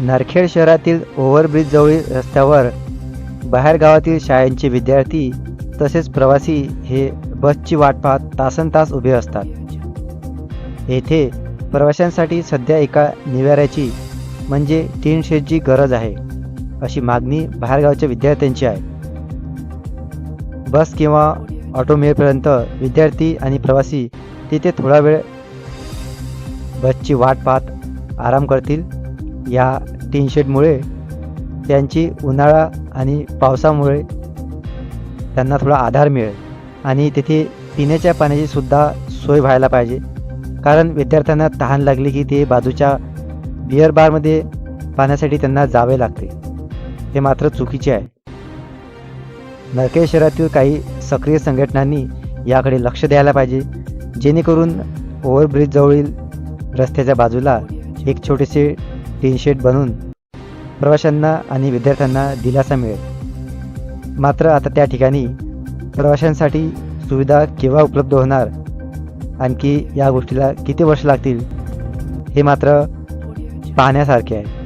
नरखेड शहरातील ओव्हरब्रिजजवळील रस्त्यावर बाहेरगावातील शाळांचे विद्यार्थी तसेच प्रवासी हे बसची वाट पाहत तासन तास उभे असतात. येथे प्रवाशांसाठी सध्या एका निवाऱ्याची म्हणजे टीन शेडची गरज आहे अशी मागणी बाहेरगावच्या विद्यार्थ्यांची आहे. बस किंवा ऑटो मिळेपर्यंत विद्यार्थी आणि प्रवासी तिथे थोडा वेळ बसची वाट पाहत आराम करतील. या टीन शेडमुळे त्यांची उन्हाळा आणि पावसामुळे त्यांना थोडा आधार मिळेल. आणि तिथे पिण्याच्या पाण्याची सुद्धा सोय व्हायला पाहिजे. कारण विद्यार्थ्यांना तहान लागली की ते बाजूच्या बिअर बारमध्ये पाण्यासाठी त्यांना जावे लागते. हे मात्र चुकीचे आहे. नरखेड शहरातील काही सक्रिय संघटनांनी याकडे लक्ष द्यायला पाहिजे. जेणेकरून ओव्हरब्रिजजवळील रस्त्याच्या बाजूला एक छोटेसे टीन शेड बनवून प्रवाशांना आणि विद्यार्थ्यांना दिलासा मिळेल. मात्र आता त्या ठिकाणी प्रवाशांसाठी सुविधा केव्हा उपलब्ध होणार? आणखी या गोष्टीला किती वर्ष लागतील? हे मात्र पाहण्यासारखे आहे.